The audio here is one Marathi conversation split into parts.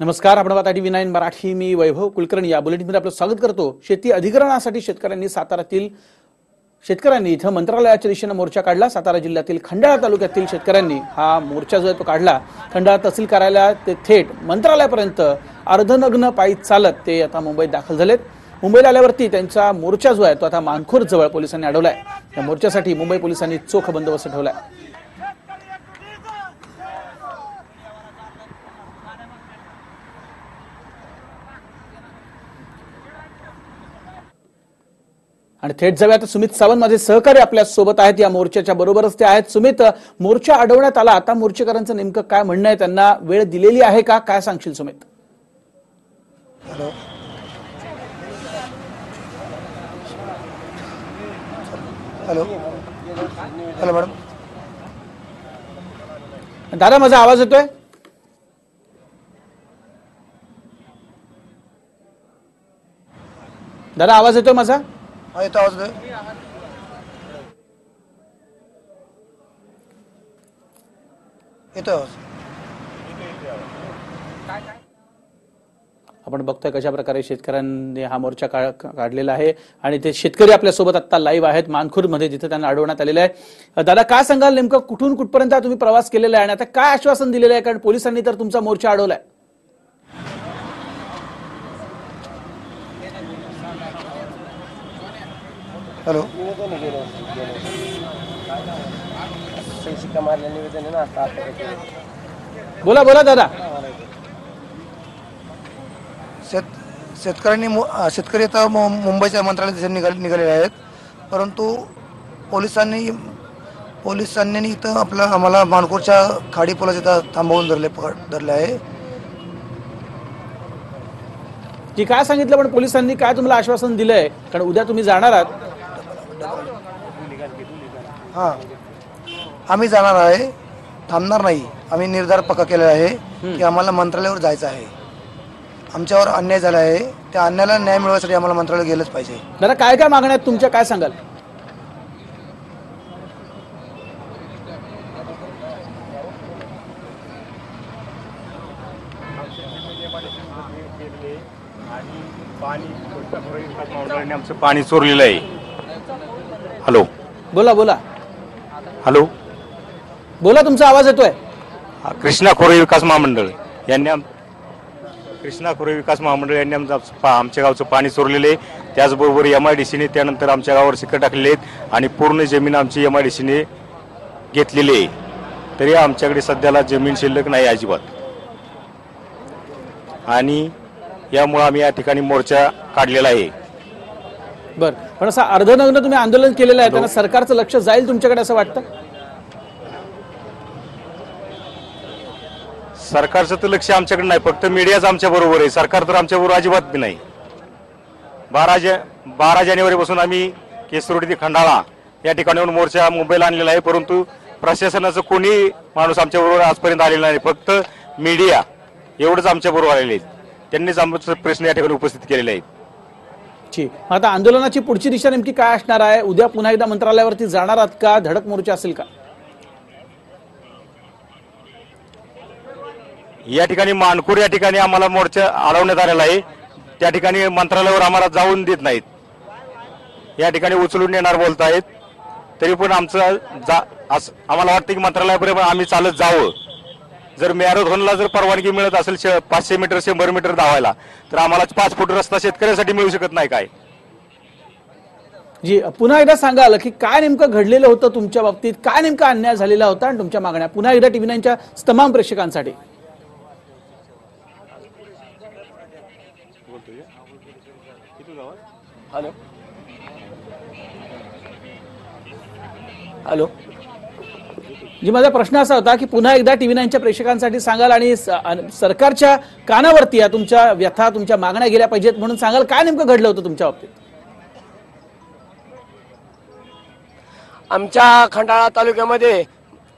नमस्कार आपण पाहता टीव्ही नाईन मराठी. मी वैभव कुलकर्णी. या बुलेटिनमध्ये आपलं स्वागत करतो. शेती अधिग्रहणासाठी शेतकऱ्यांनी सातारातील शेतकऱ्यांनी इथं मंत्रालयाच्या दिशेनं मोर्चा काढला. सातारा जिल्ह्यातील खंडाळा तालुक्यातील शेतकऱ्यांनी हा मोर्चा जो आहे तो काढला. खंडाळा तहसील कार्यालयात ते थेट मंत्रालयापर्यंत अर्धनग्न पायी चालत ते आता मुंबईत दाखल झालेत. मुंबईला आल्यावरती त्यांचा मोर्चा जो आहे तो आता मानखोर जवळ पोलिसांनी अडवलाय. या मोर्चासाठी मुंबई पोलिसांनी चोख बंदोबस्त ठेवलाय. आणि थेट जाऊया. आता सुमित सावंत माझे सहकारी आपल्यासोबत आहेत. या मोर्चाच्या बरोबरच ते आहेत. सुमित मोर्चा अडवण्यात आला. आता मोर्चेकरांचं नेमकं काय म्हणणं आहे? त्यांना वेळ दिलेली आहे का? काय सांगशील Sumit? Hello. Hello. Hello madam. दादा माझा आवाज येतोय? दादा आवाज येतोय माझा? येतो आवाज येतोय? आवाज आपण बघतोय कशा प्रकारे शेतकऱ्यांनी हा मोर्चा का- काढलेला आहे. आणि ते शेतकरी आपल्यासोबत आता लाईव्ह आहेत. मानखुरमध्ये जिथे त्यांना अडवण्यात आलेलं आहे. दादा काय सांगाल नेमकं? कुठून कुठपर्यंत तुम्ही प्रवास केलेला आहे? आणि आता काय आश्वासन दिलेलं आहे? कारण पोलिसांनी तर तुमचा मोर्चा अडवलाय. हॅलो. शिक्का मारल्या निवेदन आहे ना आता बोला बोला दादा. शेत शेतकऱ्यांनी मु- अं, शेतकरी आता मु- मुंबईच्या मंत्रालयात दिशेने निघाले निघालेले आहेत. परंतु पोलिसांनी पोलिसांनी इथं आपलं आम्हाला मानपूरच्या खाडी पुलाच्या इथं थांबवून धरले पकड धरले आहे. की काय सांगितलं पण पोलिसांनी? काय तुम्हाला आश्वासन दिलंय? कारण उद्या तुम्ही जाणार आहात. हां. आम्ही जाणार आहे. थांबणार नाही. आम्ही निर्धार पक्का केलेला आहे की आम्हाला मंत्रालयावर जायचं आहे. आमच्यावर अन्याय झाला आहे. त्या अन्यायाला न्याय मिळवण्यासाठी आम्हाला मंत्रालय गेलंच पाहिजे. दादा काय काय मागण्या आहेत? तुमच्या काय सांगाल? पाणी आमचं पाणी चोरलेलं आहे. बोला बोला. हॅलो. बोला तुमचा आवाज येतोय. हा, कृष्णा खोरे विकास महामंडळ. यांनी आम कृष्णा खोरे विकास महामंडळ यांनी आमचं पा- आमच्या गावचं पाणी चोरलेलं आहे. त्याचबरोबर एम आय डी सीने त्यानंतर आमच्या गावावर सिकट टाकलेले आहेत आणि पूर्ण जमीन आमची एम आय डी सीने घेतलेली आहे. तरी आमच्याकडे सध्याला जमीन शिल्लक नाही अजिबात. आणि यामुळं आम्ही या ठिकाणी मोर्चा काढलेला आहे. बर. पण असं अर्धनग्न तुम्ही आंदोलन केलेलं आहे त्यांना सरकारचं लक्ष जाईल तुमच्याकडे असं वाटतं? सरकारचं तर लक्ष आमच्याकडे नाही फक्त मीडियाच आमच्या बरोबर आहे. सरकार तर आमच्या बरोबर अजिबात बी नाही. बारा जा बारा जानेवारीपासून आम्ही केसरोडी ते खंडाळा या ठिकाणाहून मोर्चा मुंबईला आणलेला आहे परंतु प्रशासनाचं कोणी माणूस आमच्या बरोबर आजपर्यंत आलेला नाही. फक्त मीडिया एवढंच आमच्या बरोबर आलेले आहेत. त्यांनीच आमचं प्रश्न या ठिकाणी उपस्थित केलेले आहेत ठीक आता आंदोलनाची पुढची दिशा नेमकी काय असणार आहे? उद्या पुन्हा एकदा मंत्रालयावरती जाणार आहात का? धडक मोर्चा असेल का? या ठिकाणी मानकूर या ठिकाणी आम्हाला मोर्चा अडवण्यात आलेला आहे. त्या ठिकाणी मंत्रालयावर आम्हाला जाऊन देत नाहीत. या ठिकाणी उचलून नेणार बोलतायत. तरी पण आमचं जा असं आम्हाला वाटतं की मंत्रालयापर्यंत आम्ही चालत जावं. जर मॅरेथॉनला जर परवानगी मिळत असेल शे- पाचशे मीटर शंभर मीटर धावायला तर आम्हाला पाच फूट रस्ता शेतकऱ्यासाठी मिळू शकत नाही काय? जी पुन्हा एकदा सांगाल की काय नेमकं घडलेलं होतं तुमच्या बाबतीत? काय नेमका अन्याय झालेला होता आणि तुमच्या मागण्या? पुन्हा एकदा टीव्ही नाईनच्या तमाम प्रेक्षकांसाठी. हॅलो. हॅलो. जी माझा प्रश्न असा होता की पुन्हा एकदा टीव्ही नाईनच्या प्रेक्षकांसाठी सांगाल आणि सरकारच्या कानावरती या तुमच्या व्यथा तुमच्या मागण्या गेल्या पाहिजेत म्हणून सांगाल? काय नेमकं घडलं होतं तुमच्या बाबतीत? आमच्या खंडाळा तालुक्यामध्ये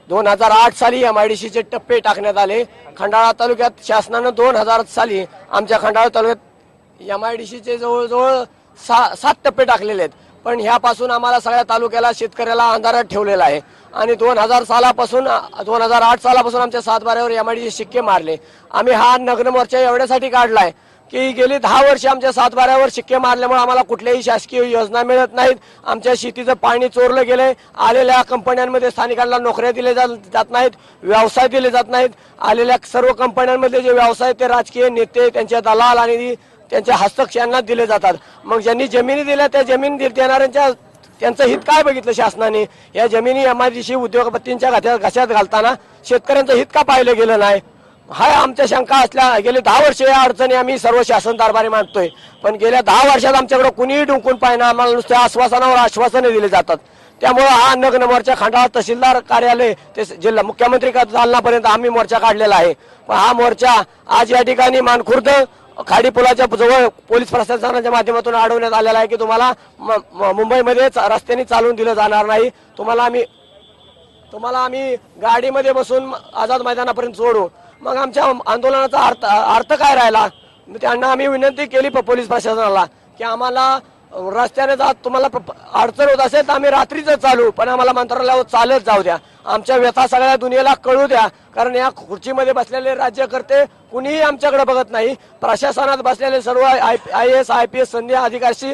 दोन हजार आठ साली एम आय डी सीचे टप्पे टाकण्यात आले. खंडाळा तालुक्यात शासनानं दोन हजार साली आमच्या खंडाळा तालुक्यात एम आय डी सीचे जवळजवळ सा सात टप्पे टाकलेले आहेत. पण ह्यापासून आम्हाला सगळ्या तालुक्याला शेतकऱ्याला अंधारात ठेवलेला आहे. आणि दोन हजार सालापासून दोन हजार आठ सालापासून आमच्या सातबाऱ्यावर एमआयडीचे शिक्के मारले. आम्ही हा नग्न मोर्चा एवढ्यासाठी काढलाय की गेली दहा वर्ष आमच्या सातबाऱ्यावर शिक्के मारल्यामुळे आम्हाला कुठल्याही शासकीय योजना मिळत नाहीत. आमच्या शेतीचं पाणी चोरलं गेलंय. आलेल्या कंपन्यांमध्ये स्थानिकांना नोकऱ्या दिल्या जात नाहीत. व्यवसाय दिले जात नाहीत. आलेल्या सर्व कंपन्यांमध्ये जे व्यवसाय ते राजकीय नेते त्यांचे दलाल आणि त्यांच्या हस्तक्षेपांना दिले जातात. मग ज्यांनी जमिनी दिल्या त्या जमीन देणाऱ्यांच्या त्यांचं हित काय बघितलं शासनाने? या जमिनी एमआयडीसी उद्योगपतींच्या घात्यात घशात घालताना शेतकऱ्यांचं हित का पाहिलं गेलं नाही? हा आमच्या शंका असल्या गेले दहा वर्ष या अडचणी आम्ही सर्व शासन दरबारी मांडतोय पण गेल्या दहा वर्षात आमच्याकडे कुणीही डुंकून पाहिना आम्हाला नुसत्या आश्वासनावर आश्वासने दिले जातात. त्यामुळे हा नग्न मोर्चा खंडाळा तहसीलदार कार्यालय ते जिल्हा मुख्यमंत्री का- आम्ही मोर्चा काढलेला आहे. पण हा मोर्चा आज या ठिकाणी मानखुर्द खाडी पुलाच्या जवळ पोलीस प्रशासनाच्या माध्यमातून अडवण्यात आलेला आहे की तुम्हाला मुंबईमध्येच म- रस्त्याने चालवून दिलं जाणार नाही. तुम्हाला आम्ही तुम्हाला आम्ही गाडीमध्ये बसून आझाद मैदानापर्यंत सोडू मग आमच्या आंदोलनाचा अर्थ अर्थ काय राहिला? त्यांना आम्ही विनंती केली प- पोलीस प्रशासनाला की आम्हाला रस्त्याने जात तुम्हाला प- अडचण होत असेल तर आम्ही रात्रीच चालू पण आम्हाला मंत्रालयावर चालत जाऊ द्या. आमच्या व्यथा सगळ्या दुनियेला कळू द्या कारण या खुर्चीमध्ये बसलेले राज्यकर्ते कुणीही आमच्याकडे बघत नाही. प्रशासनात बसलेले सर्व I S I P S संधी अधिकारी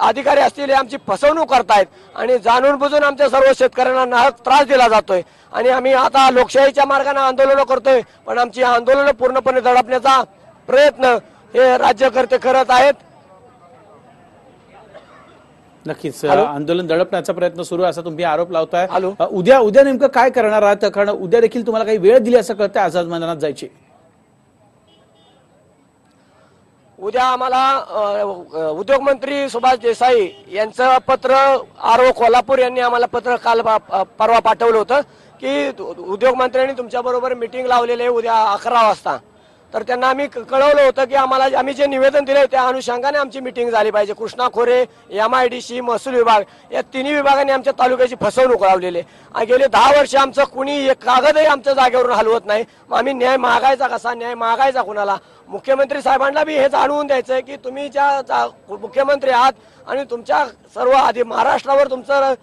अधिकारी असतील हे आमची फसवणूक करतायत. आणि जाणून बुजून आमच्या सर्व शेतकऱ्यांना नाहक त्रास दिला जातोय. आणि आम्ही आता लोकशाहीच्या मार्गाने आंदोलनं करतोय. पण आमची आंदोलनं पूर्णपणे दडपण्याचा प्रयत्न हे राज्यकर्ते करत आहेत. नक्कीच? आंदोलन दडपण्याचा प्रयत्न सुरू आहे असा तुम्ही आरोप लावताय. उद्या उद्या नेमकं काय करणार आहात? कारण उद्या देखील तुम्हाला काही वेळ दिली असं कळतंय आझाद मैदानात जायची. उद्या आम्हाला उद्योगमंत्री उद्योग मंत्री सुभाष देसाई यांचं पत्र आर ओ कोल्हापूर यांनी आम्हाला पत्र काल परवा पाठवलं होतं की उद्योगमंत्र्यांनी तुमच्याबरोबर मिटिंग लावलेली आहे उद्या अकरा वाजता. तर त्यांना आम्ही कळवलं होतं की आम्हाला आम्ही जे निवेदन दिले त्या अनुषंगाने आमची मिटिंग झाली पाहिजे. कृष्णा खोरे एम आय डी सी महसूल विभाग या तिन्ही विभागांनी आमच्या तालुक्याची फसवणूक लावलेली आहे. आणि गेले दहा वर्ष आमचं कुणी एक कागदही आमच्या जागेवरून हलवत नाही. मग आम्ही न्याय मागायचा कसा? न्याय मागायचा कुणाला? मुख्यमंत्री साहेबांना बी हे जाणवून द्यायचं आहे की तुम्ही ज्या जा- मुख्यमंत्री आहात आणि तुमच्या सर्व आधी महाराष्ट्रावर तुमचं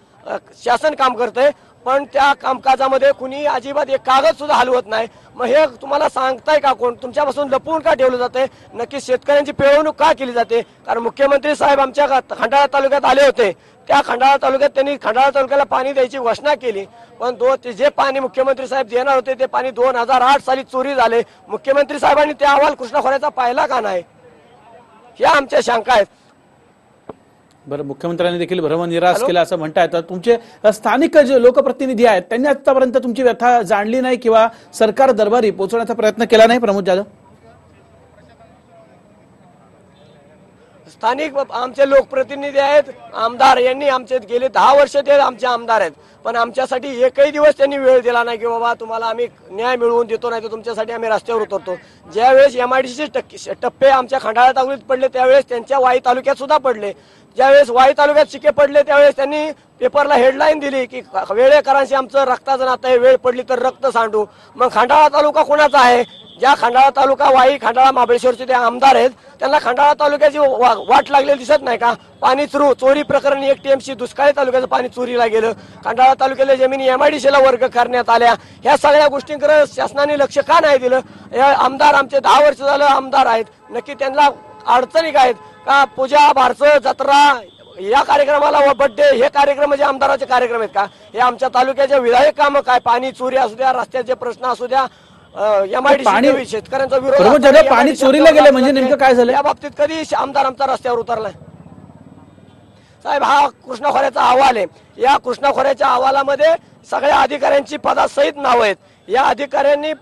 शासन काम करतंय पण त्या कामकाजामध्ये कुणी अजिबात एक कागद सुद्धा हलवत नाही. मग हे तुम्हाला सांगताय का कोण? तुमच्यापासून लपवून का ठेवलं जाते? नक्की शेतकऱ्यांची पिळवणूक का केली जाते? कारण मुख्यमंत्री साहेब आमच्या खंडाळा तालुक्यात आले होते. त्या खंडाळा तालुक्यात त्यांनी खंडाळा तालुक्याला पाणी द्यायची घोषणा केली. पण दो ते जे पाणी मुख्यमंत्री साहेब देणार होते ते पाणी दोन हजार आठ साली चोरी झाले. मुख्यमंत्री साहेबांनी ते अहवाल कृष्णा खोऱ्याचा पाहिला का नाही? या आमच्या शंका आहेत. बरं मुख्यमंत्र्यांनी देखील भ्रमनिराश? केला असं म्हणतायत. तर तुमचे स्थानिक जे लोकप्रतिनिधी आहेत त्यांनी आतापर्यंत तुमची व्यथा जाणली नाही किंवा सरकार दरबारी पोहोचवण्याचा प्रयत्न केला नाही? प्रमोद जाधव. स्थानिक आमचे लोकप्रतिनिधी आहेत आमदार यांनी आमचे गेले दहा वर्ष ते आमचे आमदार आहेत. पण आमच्यासाठी एकही दिवस त्यांनी वेळ दिला नाही की बाबा तुम्हाला आम्ही न्याय मिळवून देतो नाही तर तुमच्यासाठी आम्ही रस्त्यावर उतरतो. ज्यावेळेस एमआयडीसीचे टप्पे आमच्या खंडाळा तालुक्यात पडले त्यावेळेस त्यांच्या वाई तालुक्यात सुद्धा पडले. ज्यावेळेस वाई तालुक्यात शिके पडले त्यावेळेस त्यांनी पेपरला हेडलाईन दिली की वेळेकरांशी आमचं रक्ताचं नातं आहे वेळ पडली तर रक्त सांडू. मग खंडाळा तालुका कोणाचा आहे? ज्या खंडाळा तालुका वाई खंडाळा महाबळेश्वरचे ते आमदार आहेत त्यांना खंडाळा तालुक्याची वा- वाट लागलेली दिसत नाही का? पाणी चोरू चोरी प्रकरणी एक टीएमसी दुष्काळी तालुक्याचं पाणी चोरीला गेलं. खंडाळा तालुक्यातल्या जमिनी एमआयडीसीला वर्ग करण्यात आल्या. ह्या सगळ्या गोष्टींकडे शासनाने लक्ष का नाही दिलं? हे आमदार आमचे दहा वर्ष झालं आमदार आहेत. नक्की त्यांना अडचणी काय आहेत? का पूजा बारसं जत्रा या कार्यक्रमाला व बड्डे हे कार्यक्रम म्हणजे आमदाराचे कार्यक्रम आहेत का हे आमच्या तालुक्याचे विधायक कामं काय पाणी चोरी असू द्या रस्त्याचे प्रश्न असू द्या एमआयडीसी पाणी- शेतकऱ्यांचा विरोध पाणी चोरीला गेलं म्हणजे. नेमकं काय झालं? या बाबतीत कधी आमदार आमचा रस्त्यावर उतरलाय साहेब हा कृष्णा खोऱ्याचा अहवाल आहे या कृष्णा खोऱ्याच्या अहवालामध्ये सगळ्या अधिकाऱ्यांची पदासहित नाव आहेत या अधिकाऱ्यांनी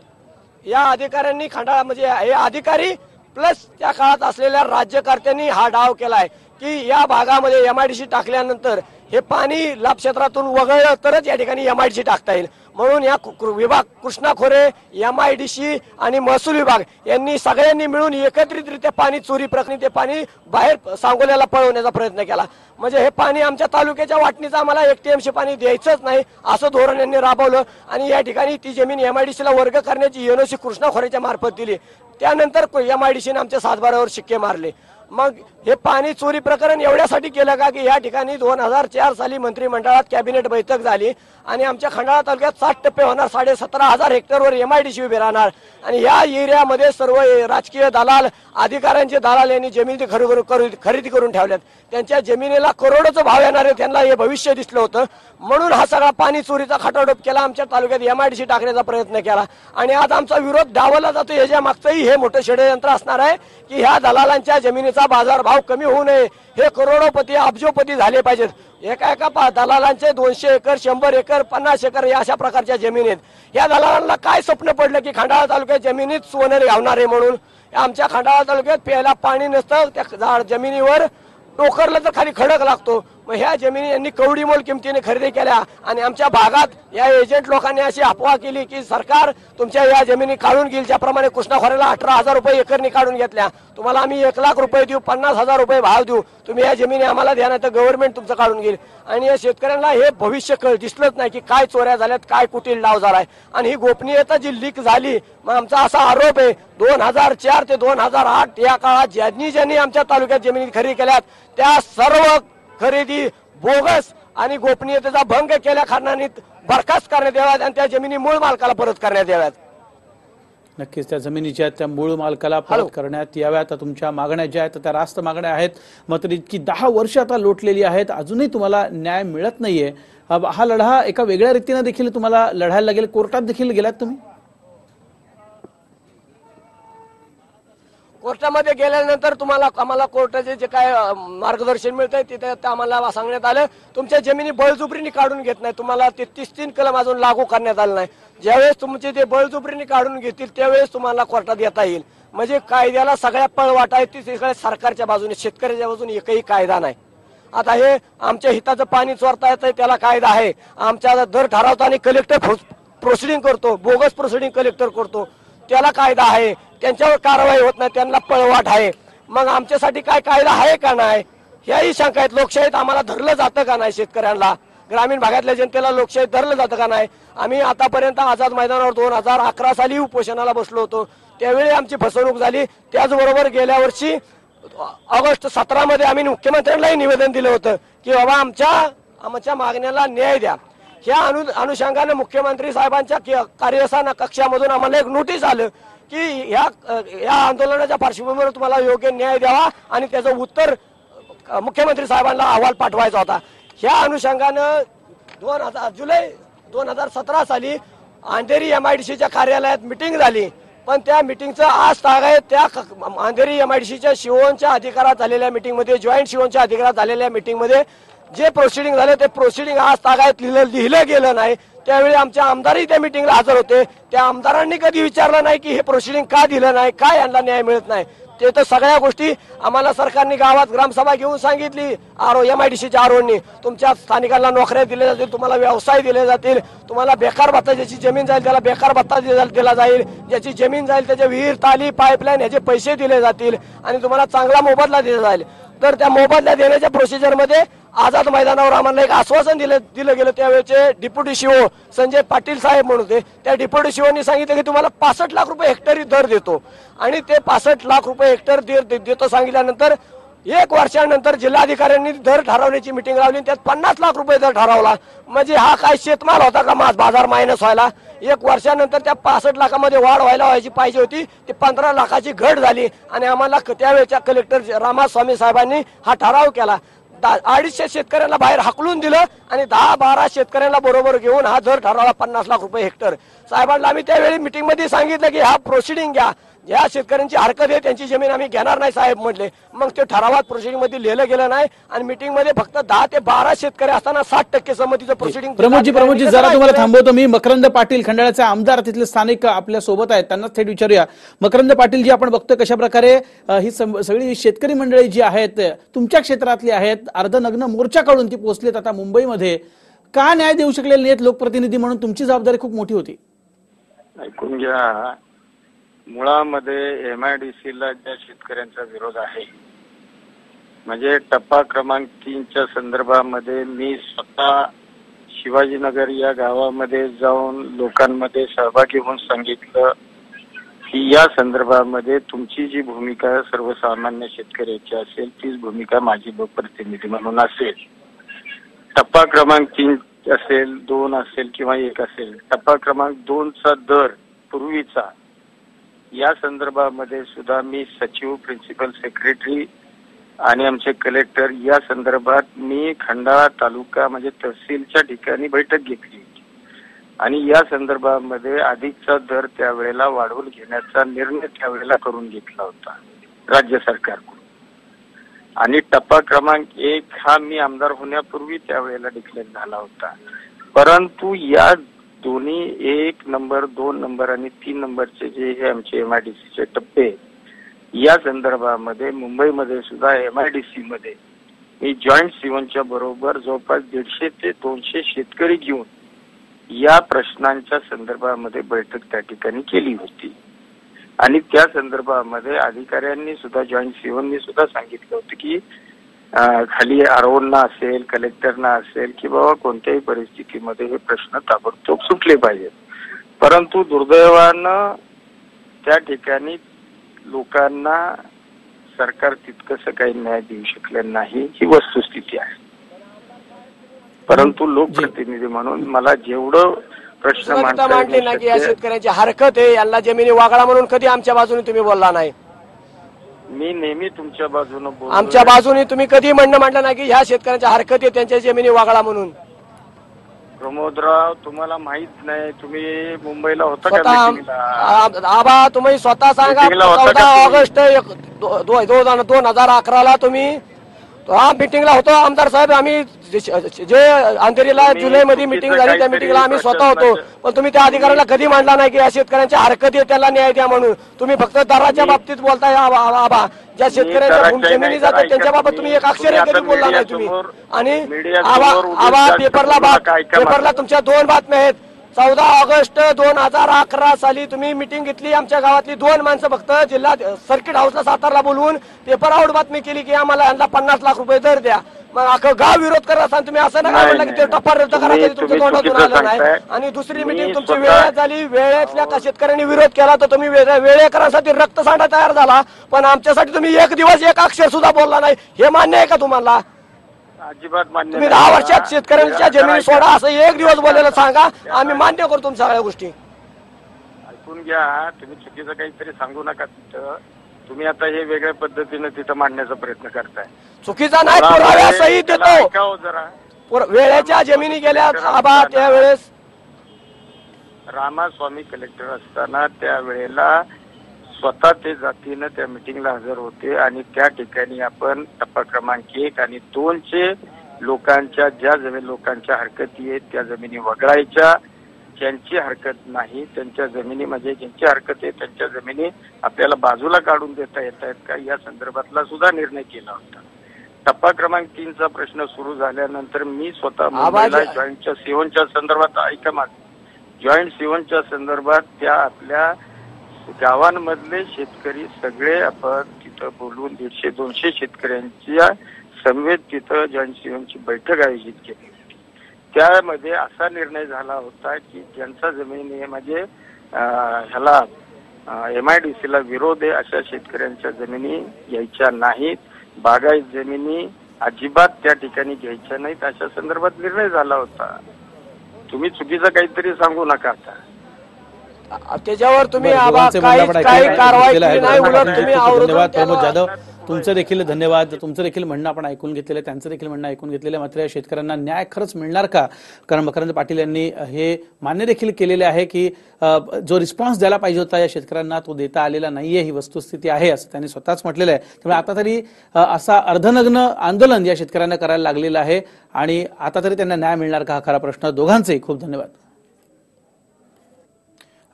या अधिकाऱ्यांनी खंडाळा म्हणजे हे अधिकारी प्लस त्या काळात असलेल्या राज्यकर्त्यांनी हा डाव केलाय की या भागामध्ये एमआयडीसी टाकल्यानंतर हे पाणी लाभ क्षेत्रातून वगळलं तरच या ठिकाणी एमआयडीसी टाकता येईल. म्हणून या कृ- विभाग कृष्णा खोरे एमआयडीसी आणि महसूल विभाग यांनी सगळ्यांनी मिळून एकत्रितरित्या पाणी चोरी प्रकरणी ते पाणी बाहेर सांगोल्याला पळवण्याचा प्रयत्न केला. म्हणजे हे पाणी आमच्या तालुक्याच्या वाटणीचं आम्हाला एक पाणी द्यायचंच नाही असं धोरण यांनी राबवलं आणि या ठिकाणी ती जमीन एमआयडीसीला वर्ग करण्याची एनओसी कृष्णा खोऱ्याच्या मार्फत दिली. त्यानंतर एमआयडीसीने आमच्या सातबारावर शिक्के मारले. मग हे पाणी चोरी प्रकरण एवढ्यासाठी केलं का की या ठिकाणी दोन हजार चार साली मंत्रिमंडळात कॅबिनेट बैठक झाली आणि आमच्या खंडाळा तालुक्यात साठ टप्पे होणार साडे सतरा हजार हेक्टरवर एम आय डी उभी राहणार. आणि या एरियामध्ये सर्व राजकीय दलाल अधिकाऱ्यांचे दलाल यांनी जमिनी खरेदी खरेदी करून ठेवल्यात. त्यांच्या जमिनीला करोडोचा भाव येणार आहे त्यांना हे भविष्य दिसलं होतं. म्हणून हा सगळा पाणी चोरीचा खटाडोप केला आमच्या तालुक्यात एम आय डी सी टाकण्याचा प्रयत्न केला. आणि आज आमचा विरोध डावला जातो याच्या मागचंही हे मोठं षडयंत्र असणार आहे की ह्या दलालांच्या जमिनीचा बाजारभाव कमी होऊ नये. हे करोडोपती अब्जोपती झाले पाहिजेत. एका एका पा- दलालांचे दोनशे एकर शंभर एकर पन्नास एकर या अशा प्रकारच्या जमिनीत या दलालांना काय स्वप्न पडलं की खंडाळा तालुक्यात जमिनीत सोनेरी घावणार आहे म्हणून? आमच्या खंडाळा तालुक्यात प्यायला पाणी नसतं त्या जमिनीवर टोकरला तर खाली खडक लागतो. मग ह्या जमिनी यांनी कवडीमोल किमतीने खरेदी केल्या आणि आमच्या भागात या एजंट लोकांनी अशी अफवा केली की सरकार तुमच्या या जमिनी काढून घेईल. ज्याप्रमाणे कृष्णाखोऱ्याला अठरा हजार रुपये एकरनी काढून घेतल्या. तुम्हाला आम्ही एक लाख रुपये देऊ पन्नास हजार रुपये भाव देऊ. तुम्ही या जमिनी आम्हाला द्या नाही तर गव्हर्नमेंट तुमचं काढून घेईल. आणि या शेतकऱ्यांना हे भविष्य कळ दिसलंच नाही की काय चोऱ्या झाल्यात काय कुटील डाव झालाय. आणि ही गोपनीयता जी लीक झाली मग आमचा असा आरोप आहे दोन हजार चार ते दोन हजार आठ या काळात ज्यांनी ज्यांनी आमच्या तालुक्यात जमिनी खरेदी केल्यात त्या सर्व खरेदी बोगस आणि गोपनीयतेचा भंग केल्या कारणाने बरखास्त करण्यात याव्यात आणि त्या जमिनी मूळ मालकाला परत करण्यात याव्यात. नक्कीच त्या जमिनीच्या त्या मूळ मालकाला परत करण्यात याव्यात. तुमच्या मागण्या ज्या आहेत त्या रास्त मागण्या आहेत. मात्र इतकी दहा वर्ष आता लोटलेली आहेत. अजूनही तुम्हाला न्याय मिळत नाहीये. हा लढा एका वेगळ्या रीतीने देखील तुम्हाला लढायला लागेल. कोर्टात देखील गेलात तुम्ही? कोर्टामध्ये गेल्यानंतर तुम्हाला आम्हाला कोर्टाचे जे काय मार्गदर्शन मिळतंय तिथे ते आम्हाला सांगण्यात आलं. तुमच्या जमिनी बळजुबरीने काढून घेत नाही. तुम्हाला ते तीस तीन कलम अजून लागू करण्यात आलं नाही. ज्यावेळेस तुमचे ते बळजुबरीने काढून घेतील त्यावेळेस तुम्हाला कोर्टात येता येईल. म्हणजे कायद्याला सगळ्या पळवाट आहे ती सगळ्या सरकारच्या बाजूने शेतकऱ्याच्या बाजूने एकही कायदा नाही. आता हे आमच्या हिताचं पाणी चोरता येतं त्याला कायदा आहे. आमच्या दर ठरवताना कलेक्टर प्रोसिडिंग करतो बोगस प्रोसिडिंग कलेक्टर करतो. त्याला कायदा आहे. त्यांच्यावर कारवाई होत नाही त्यांना पळवाट आहे. मग आमच्यासाठी काय कायदा आहे का नाही? ह्याही शंका आहेत. लोकशाहीत आम्हाला धरलं जातं का नाही शेतकऱ्यांना? ग्रामीण भागातल्या जनतेला लोकशाही धरलं जातं का नाही? आम्ही आतापर्यंत आझाद मैदानावर दोन हजार अकरा साली उपोषणाला बसलो होतो. त्यावेळी आमची फसवणूक झाली. त्याचबरोबर गेल्या वर्षी ऑगस्ट सतरा मध्ये आम्ही मुख्यमंत्र्यांनाही निवेदन दिलं होतं की बाबा आमच्या आमच्या मागण्याला न्याय द्या. ह्या अनु अनुषंगाने मुख्यमंत्री साहेबांच्या कि- कार्यस्थान कक्षामधून आम्हाला एक नोटीस आलं की ह्या या आंदोलनाच्या पार्श्वभूमीवर तुम्हाला योग्य न्याय द्यावा आणि त्याचं उत्तर मुख्यमंत्री साहेबांना अहवाल पाठवायचा होता. ह्या अनुषंगानं दोन हजार जुलै दोन हजार सतरा साली अंधेरी सीच्या कार्यालयात मिटिंग झाली. पण त्या मिटिंगचं आज ताग आहे त्या अंधेरी एम आय डी सीच्या शिवोनच्या अधिकारात झालेल्या मिटिंगमध्ये जॉईंट शिवोनच्या अधिकारात झालेल्या मिटिंगमध्ये जे प्रोसिडिंग झाले ते प्रोसिडिंग आज तागायत लिहिलं लिहिलं गेलं नाही. त्यावेळी आमचे आमदारही त्या मिटिंगला हजर होते. त्या आमदारांनी कधी विचारलं नाही की हे प्रोसिडिंग का दिलं नाही का यांना न्याय मिळत नाही. ते तर सगळ्या गोष्टी आम्हाला सरकारने गावात ग्रामसभा घेऊन सांगितली. आरो एम आय डी सीच्या आरोनी. तुमच्या स्थानिकांना नोकऱ्या दिल्या जातील तुम्हाला व्यवसाय दिले जातील. तुम्हाला बेकार भत्ता ज्याची जमीन जाईल त्याला बेकार भत्ता दिला दिला जाईल. ज्याची जमीन जाईल त्याचे विहीर ताली पाईपलाईन याचे पैसे दिले जातील आणि तुम्हाला चांगला मोबदला दिला जाईल. तर त्या मोबदला देण्याच्या प्रोसिजरमध्ये आझाद मैदानावर आम्हाला एक आश्वासन दिलं दिलं गेलं त्यावेळेचे डिप्युटी शिओ संजय पाटील साहेब म्हणून होते. त्या डिप्युटी शिओनी सांगितलं की तुम्हाला पासष्ट लाख रुपये हेक्टरी दर देतो. आणि ते पासष्ट लाख रुपये हेक्टर दे- देतो सांगितल्यानंतर एक वर्षानंतर जिल्हाधिकाऱ्यांनी दर ठरवण्याची मिटिंग लावली त्यात पन्नास लाख रुपये दर ठरवला. म्हणजे हा काय शेतमाल होता का? माझ बाजार मायनस व्हायला. एक वर्षानंतर त्या पासष्ट लाखामध्ये वाढ व्हायला व्हायची पाहिजे होती. ती पंधरा लाखाची घट झाली आणि आम्हाला क- त्यावेळेच्या कलेक्टर रामास्वामी साहेबांनी हा ठराव केला. अडीचशे शेतकऱ्यांना बाहेर हाकलून दिलं आणि दहा बारा शेतकऱ्यांना बरोबर घेऊन हा दर ठरवला पन्नास लाख रुपये हेक्टर. साहेबांना आम्ही त्यावेळी मिटिंगमध्ये सांगितलं की हा प्रोसिडिंग घ्या. ज्या शेतकऱ्यांची हरकत आहे त्यांची जमीन आम्ही घेणार नाही साहेब म्हटले. मग ते ठरावात प्रोसिडिंगमध्ये लिहिलं गेलं नाही आणि मिटिंगमध्ये फक्त दहा ते बारा शेतकरी असताना साठ टक्के संमतीचं प्रोसिडिंग प्रमोदजी प्रमोदजी जरा तुम्हाला थांबवतो मी. मकरंद पाटील खंडाळ्याचे आमदार तिथले स्थानिक आपल्यासोबत आहेत. त्यांना थेट विचारूया. मकरंद पाटील जी आपण बघतोय कशा प्रकारे ही सगळी शेतकरी मंडळी जी आहेत तुमच्या क्षेत्रातली आहेत अर्धनग्न मोर्चा काढून ती पोहोचलीत आता मुंबईमध्ये. का न्याय देऊ शकलेले नाहीत लोकप्रतिनिधी म्हणून? तुमची जबाबदारी खूप मोठी होती. ऐकून घ्या. मुळामध्ये एम आय डी सीला ज्या शेतकऱ्यांचा विरोध आहे म्हणजे टप्पा क्रमांक तीनच्या संदर्भामध्ये मी स्वतः शिवाजीनगर या गावामध्ये जाऊन लोकांमध्ये सहभागी होऊन सांगितलं की या संदर्भामध्ये तुमची जी भूमिका सर्वसामान्य शेतकऱ्याची असेल तीच भूमिका माझी लोकप्रतिनिधी म्हणून असेल. टप्पा क्रमांक तीन असेल दोन असेल किंवा एक असेल टप्पा क्रमांक दोनचा दर पूर्वीचा या संदर्भामध्ये सुद्धा मी सचिव प्रिन्सिपल सेक्रेटरी आणि आमचे कलेक्टर या संदर्भात मी खंडाळा तालुका म्हणजे तहसीलच्या ठिकाणी बैठक घेतली होती. आणि या संदर्भामध्ये अधिकचा दर त्यावेळेला वाढवून घेण्याचा निर्णय त्यावेळेला करून घेतला होता राज्य सरकारकडून. आणि टप्पा क्रमांक एक हा मी आमदार होण्यापूर्वी त्यावेळेला डिक्लेअर झाला होता. परंतु या दोन्ही एक नंबर दोन नंबर आणि तीन नंबरचे जे हे आमचे एम आय डी सीचे टप्पे या संदर्भामध्ये मुंबईमध्ये सुद्धा एम आय डी सी मध्ये मी जॉईंट सिवनच्या बरोबर जवळपास दीडशे ते दोनशे शेतकरी घेऊन या प्रश्नांच्या संदर्भामध्ये बैठक त्या ठिकाणी केली होती. आणि त्या संदर्भामध्ये अधिकाऱ्यांनी सुद्धा जॉईंट सिवननी सुद्धा सांगितलं होतं की खाली आरओना असेल कलेक्टरना असेल की बाबा कोणत्याही परिस्थितीमध्ये हे प्रश्न ताबडतोब सुटले पाहिजेत. परंतु दुर्दैवानं त्या ठिकाणी लोकांना सरकार तितकंसं काही न्याय देऊ शकलं नाही ही वस्तुस्थिती आहे. परंतु लोकप्रतिनिधी म्हणून मला जेवढं प्रश्न मांडले ना की या शेतकऱ्यांची हरकत आहे यांना जमिनी वागळा म्हणून कधी आमच्या बाजूने तुम्ही बोलला नाही? मी नेहमी तुमच्या बाजूने बोलतोय. आमच्या बाजूने तुम्ही कधी म्हणणं मांडलं नाही की ह्या शेतकऱ्यांच्या हरकत आहे त्यांच्या जमिनी वागळा म्हणून प्रमोदराव तुम्हाला माहीत नाही तुम्ही मुंबईला होता का? आ- आबा तुम्ही स्वतः सांगा Meetingला होता का चौदा तुम्ही? ऑगस्ट एक- दो- दो- दोन हजार अकराला तुम्ही हा मिटिंगला होतो आमदार साहेब आम्ही जे- अंधेरीला जुलैमध्ये चुकीचं मिटिंग झाली त्या मिटिंगला आम्ही स्वतः होतो. पण तुम्ही त्या अधिकाऱ्याला कधी मांडला नाही की या शेतकऱ्यांच्या हरकत आहे त्याला न्याय द्या म्हणून? तुम्ही फक्त दराच्या बाबतीत बोलताय आबा. ज्या शेतकऱ्यांच्या जमिनी जातात ऐका त्यांच्या बाबत तुम्ही- एक अक्षर कधी बोलला नाही तुम्ही. आणि आबा आबा पेपरला पेपरला. तुमच्या दोन बातम्या आहेत. चौदा ऑगस्ट दोन हजार अकरा साली तुम्ही मिटिंग घेतली आमच्या गावातली दोन माणसं फक्त जिल्हा सर्किट हाऊसला सातारला बोलवून पेपर आउट बातमी केली की आम्हाला यांना पन्नास लाख रुपये दर द्या. मग अख्खं गाव विरोध करत असताना तुम्ही असं नका नाही, म्हणलं की ते नाही, टप्पा रद्द करा तुम्ही- तुमच्या तोंडातून आलं नाही. सांगताय. आणि दुसरी मी मिटिंग तुमची स्वतः- वेळेत झाली वेळेतल्या का शेतकऱ्यांनी विरोध केला तर तुम्ही वेळे- वेळेकरांसाठी रक्तसांडा तयार झाला पण आमच्यासाठी तुम्ही एक दिवस एक अक्षर सुद्धा बोलला नाही. हे मान्य आहे का तुम्हाला? अजिबात मान्य तुम्ही नाही. दहा वर्षात शेतकऱ्यांच्या जमिनी सोडा असं एक दिवस बोलायला सांगा. आम्ही मान्य करतो तुमच्या सगळ्या गोष्टी. ऐकून घ्या तुम्ही चुकीचं काहीतरी सांगू नका तिथं. तुम्ही आता हे वेगळ्या पद्धतीनं तिथं मांडण्याचा प्रयत्न करताय. चुकीचा नाही मला पुराव्या वाटतंय सहित त्याला देतो. ऐकावं जरा. पुर- वेळेच्या जमिनी गेल्या आबा त्यावेळेस. रामास्वामी कलेक्टर असताना त्यावेळेला स्वतः ते जातीनं त्या मिटिंगला हजर होते आणि त्या ठिकाणी आपण टप्पा क्रमांक एक आणि दोनचे लोकांच्या ज्या जमीन लोकांच्या हरकती आहेत त्या जमिनी वगळायच्या. ज्यांची हरकत नाही त्यांच्या जमिनी म्हणजे ज्यांची हरकत आहे त्यांच्या जमिनी आपल्याला बाजूला काढून देता येत आहेत का? या संदर्भातला सुद्धा निर्णय केला होता. टप्पा क्रमांक तीनचा प्रश्न सुरू झाल्यानंतर मी स्वतः मुंबईला जॉईंटच्या सिओनच्या संदर्भात ऐका माझं जॉईंट सिवनच्या संदर्भात त्या आपल्या गावांमधले शेतकरी सगळे आपण तिथं बोलून दीडशे दोनशे शेतकऱ्यांच्या समवेत तिथं जॉईंट सिवनची बैठक आयोजित केली. त्यामध्ये असा निर्णय झाला होता की ज्यांचा जमिनी म्हणजे अं, ह्याला एम आय डी सीला विरोध आहे अशा शेतकऱ्यांच्या जमिनी घ्यायच्या नाहीत. बागायत जमिनी अजिबात त्या ठिकाणी घ्यायच्या नाहीत. अशा संदर्भात निर्णय झाला होता. तुम्ही चुकीचं काहीतरी सांगू नका आता. त्याच्यावर तुम्ही आहे. प्रमोद जाधव. तुमचं देखील धन्यवाद. तुमचं देखील म्हणणं आपण ऐकून घेतलेलं आहे त्यांचं देखील म्हणणं ऐकून घेतलेलं आहे. मात्र या शेतकऱ्यांना न्याय खरंच मिळणार का? कारण मकरंद पाटील यांनी हे मान्य देखील केलेले आहे की जो रिस्पॉन्स द्यायला पाहिजे होता या शेतकऱ्यांना तो देता आलेला नाहीये ही वस्तुस्थिती आहे असं त्यांनी स्वतःच म्हटलेलं आहे. त्यामुळे आता तरी असा अर्धनग्न आंदोलन या शेतकऱ्यांना करायला लागलेलं आहे आणि आता तरी त्यांना न्याय मिळणार का हा खरा प्रश्न? दोघांचे खूप धन्यवाद.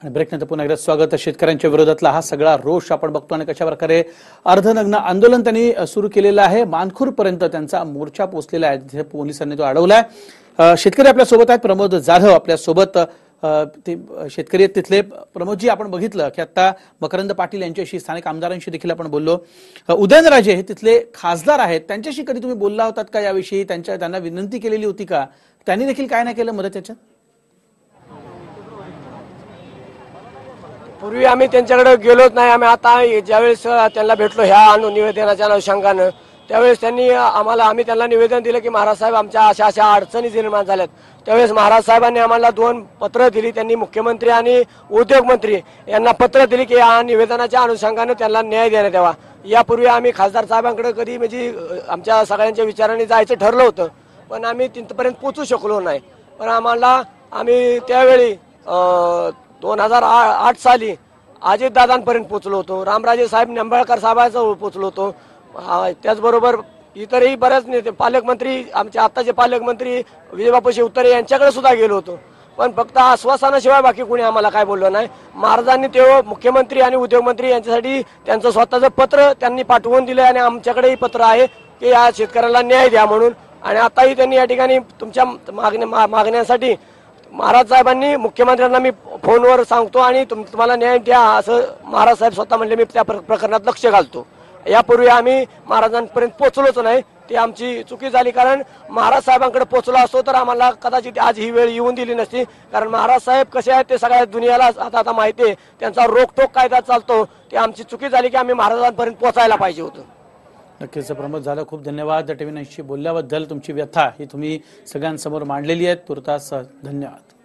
आणि ब्रेकनंतर पुन्हा एकदा स्वागत. शेतकऱ्यांच्या विरोधातला हा सगळा रोष आपण बघतो आणि कशा प्रकारे अर्धनग्न आंदोलन त्यांनी सुरू केलेलं आहे. मानखूर पर्यंत त्यांचा मोर्चा पोचलेला आहे. जिथे पोलिसांनी तो अडवलाय. शेतकरी आपल्यासोबत आहेत. प्रमोद जाधव आपल्यासोबत ते शेतकरी आहेत तिथले. प्रमोदजी आपण बघितलं की आता मकरंद पाटील यांच्याशी स्थानिक आमदारांशी देखील आपण बोललो. उदयनराजे हे तिथले खासदार आहेत. त्यांच्याशी कधी तुम्ही बोलला होतात का याविषयी? त्यांच्या त्यांना विनंती केलेली होती का? त्यांनी देखील काय नाही केलं मदत त्याच्यात पूर्वी आम्ही त्यांच्याकडे गेलोच नाही. आम्ही आता ज्यावेळेस त्यांना भेटलो ह्या अनु निवेदनाच्या अनुषंगानं त्यावेळेस त्यांनी आम्हाला आम्ही त्यांना निवेदन दिलं की महाराज साहेब आमच्या अशा अशा अडचणी निर्माण झाल्यात. त्यावेळेस महाराज साहेबांनी आम्हाला दोन पत्र दिली. त्यांनी मुख्यमंत्री आणि उद्योगमंत्री यांना पत्र दिली की या निवेदनाच्या अनुषंगानं त्यांना न्याय देण्यात यावा. यापूर्वी आम्ही खासदार साहेबांकडे कधी म्हणजे आमच्या सगळ्यांच्या विचाराने जायचं ठरलं होतं पण आम्ही तिथपर्यंत पोचू शकलो नाही. पण आम्हाला आम्ही त्यावेळी दोन हजार आठ साली अजितदादांपर्यंत पोचलो होतो. रामराजे साहेब निंबाळकर साहेबांजवळ पोचलो होतो. त्याचबरोबर इतरही बऱ्याच नेते पालकमंत्री आमचे आत्ताचे पालकमंत्री विजयबापू शिवतरे यांच्याकडे सुद्धा गेलो होतो. पण फक्त आश्वासनाशिवाय बाकी कोणी आम्हाला काय बोललं नाही. महाराजांनी तेव्हा मुख्यमंत्री आणि उद्योगमंत्री यांच्यासाठी त्यांचं स्वतःचं पत्र त्यांनी पाठवून दिलं आणि आमच्याकडेही पत्र आहे की या शेतकऱ्याला न्याय द्या म्हणून. आणि आताही त्यांनी या ठिकाणी तुमच्या मागण्या मा- मागण्यासाठी महाराज साहेबांनी मुख्यमंत्र्यांना मी फोनवर सांगतो आणि तुम- तुम्हाला न्याय द्या असं महाराज साहेब स्वतः म्हणले मी त्या प्र- प्रकरणात लक्ष घालतो. यापूर्वी आम्ही महाराजांपर्यंत पोहोचलोच नाही ती आमची चुकी झाली कारण महाराज साहेबांकडे पोहोचलो असतो तर आम्हाला कदाचित आज ही वेळ येऊन दिली नसती. कारण महाराज साहेब कसे आहेत ते सगळ्या दुनियाला आता आता माहिती आहे. त्यांचा रोखोक कायदा चालतो. ती आमची चुकी झाली की आम्ही महाराजांपर्यंत पोहोचायला पाहिजे होतं. नक्कीच प्रमोद झालं. खूप धन्यवाद. टीव्ही नाईनशी बोलल्याबद्दल तुमची व्यथा ही तुम्ही सगळ्यांसमोर मांडलेली आहे तुर्तास धन्यवाद.